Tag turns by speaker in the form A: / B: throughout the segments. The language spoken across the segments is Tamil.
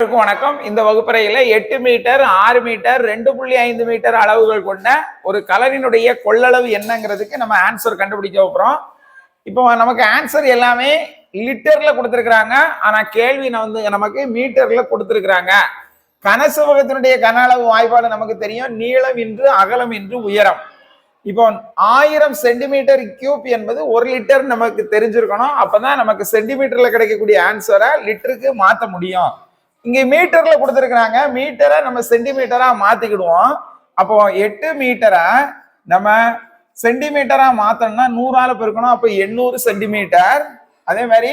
A: அனைவருக்கும் வணக்கம். இந்த வகுப்பறையில எட்டு மீட்டர் ஆறு மீட்டர் ரெண்டு புள்ளி ஐந்து மீட்டர் அளவுகள் கொண்ட ஒரு கலரினுடைய கொள்ளளவு என்னங்கிறதுக்கு நம்ம ஆன்சர் கண்டுபிடிக்க போகிறோம் இப்போ நமக்கு ஆன்சர் எல்லாமே லிட்டர்ல கொடுத்துருக்குறாங்க. ஆனா கேள்வி வந்து நமக்கு மீட்டர்ல கொடுத்துருக்குறாங்க. கனசுவகத்தினுடைய கன அளவு வாய்ப்பாடு நமக்கு தெரியும். நீளம் இன்று அகலம் இன்று உயரம். இப்போ ஆயிரம் சென்டிமீட்டர் கியூப் என்பது ஒரு லிட்டர் நமக்கு தெரிஞ்சிருக்கணும். அப்பதான் நமக்கு சென்டிமீட்டர்ல கிடைக்கக்கூடிய ஆன்சரை லிட்டருக்கு மாற்ற முடியும். இங்க மீட்டர்ல கொடுத்துருக்குறாங்க. மீட்டரை நம்ம சென்டிமீட்டரா மாத்திக்கிடுவோம். அப்போ எட்டு மீட்டரை நம்ம சென்டிமீட்டரா மாத்தணும்னா நூறால பெருக்கணும். அப்போ எண்ணூறு சென்டிமீட்டர். அதே மாதிரி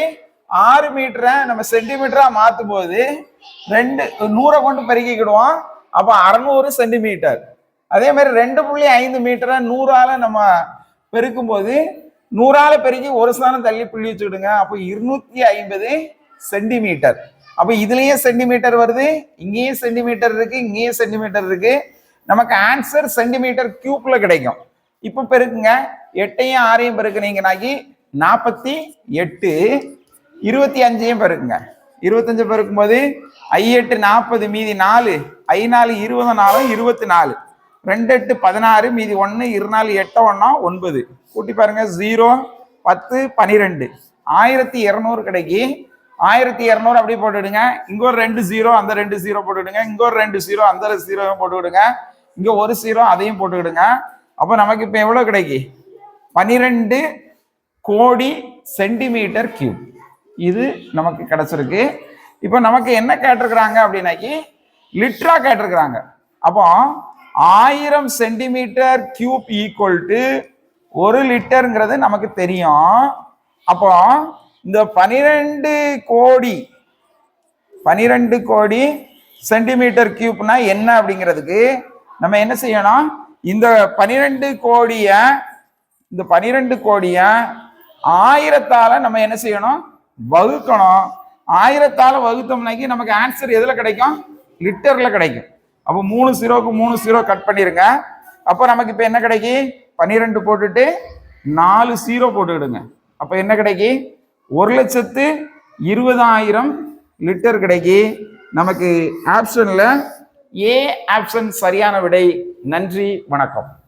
A: ஆறு மீட்டரை நம்ம சென்டிமீட்டரா மாத்தும் போது ரெண்டு நூறை கொண்டு பெருக்கிக்கிடுவோம். அப்போ அறநூறு சென்டிமீட்டர். அதே மாதிரி ரெண்டு புள்ளி ஐந்து மீட்டரை நூறால நம்ம பெருக்கும் போது நூறால பெருக்கி ஒரு ஸ்தானம் தள்ளி புள்ளி விடுங்க அப்போ இருநூத்தி ஐம்பது சென்டிமீட்டர். அப்போ இதுலயும் சென்டிமீட்டர் வருது இங்கேயும் சென்டிமீட்டர் இருக்கு இங்கேயும் சென்டிமீட்டர் இருக்கு. நமக்கு ஆன்சர் சென்டிமீட்டர் கியூப்ல கிடைக்கும். இப்போ பெருக்குங்க எட்டையும் ஆறையும் பெருக்குனீங்கனாக்கி நாற்பத்தி எட்டு இருபத்தி அஞ்சையும் பெருக்குங்க. இருபத்தஞ்சு பெருக்கும்போது ஐ எட்டு நாற்பது மீதி நாலு ஐ நாலு இருபது நாலும் இருபத்தி நாலு. ரெண்டு எட்டு பதினாறு மீதி ஒன்று இருநாலு எட்டு ஒன்றா ஒன்பது. கூட்டி பாருங்க ஜீரோ பத்து பனிரெண்டு. ஆயிரத்தி இரநூறு கிடைக்கி ஆயிரத்தி இரநூறு அப்படியே போட்டுவிடுங்க இங்க ஒரு ரெண்டு ஜீரோ அந்த ரெண்டு ஜீரோ போட்டுவிடுங்க இங்க ஒரு ரெண்டு ஜீரோ அந்த ஜீரோவும் போட்டுவிடுங்க இங்க ஒரு ஜீரோ அதையும் போட்டுக்கிடுங்க அப்போ நமக்கு இப்போ எவ்வளோ கிடைக்கி? பனிரெண்டு கோடி சென்டிமீட்டர் கியூப் இது நமக்கு கிடைச்சிருக்கு. இப்போ நமக்கு என்ன கேட்டிருக்கிறாங்க அப்படின்னாக்கி லிட்டரா கேட்டிருக்கிறாங்க. அப்போ ஆயிரம் சென்டிமீட்டர் கியூப் ஈக்குவல் டு ஒரு லிட்டருங்கிறது நமக்கு தெரியும். அப்போ இந்த பனிரெண்டு கோடி பனிரெண்டு கோடி சென்டிமீட்டர் கியூப்னா என்ன அப்படிங்கிறதுக்கு நம்ம என்ன செய்யணும்? இந்த பனிரெண்டு கோடிய இந்த பனிரெண்டு கோடிய ஆயிரத்தால நம்ம என்ன செய்யணும்? வகுக்கணும். ஆயிரத்தால வகுத்தோம்னாக்கி நமக்கு ஆன்சர் எதுல கிடைக்கும்? லிட்டர்ல கிடைக்கும். அப்போ மூணு ஜீரோக்கு மூணு ஜீரோ கட் பண்ணிருங்க. அப்போ நமக்கு இப்போ என்ன கிடைக்கி? பன்னிரெண்டு போட்டுட்டு நாலு ஜீரோ போட்டுக்கிடுங்க. அப்போ என்ன கிடைக்கி? ஒரு லட்சத்து இருபதாயிரம் லிட்டர் கிடைக்கி நமக்கு ஆப்ஷனில் ஏ ஆப்ஷன் சரியான விடை. நன்றி வணக்கம்.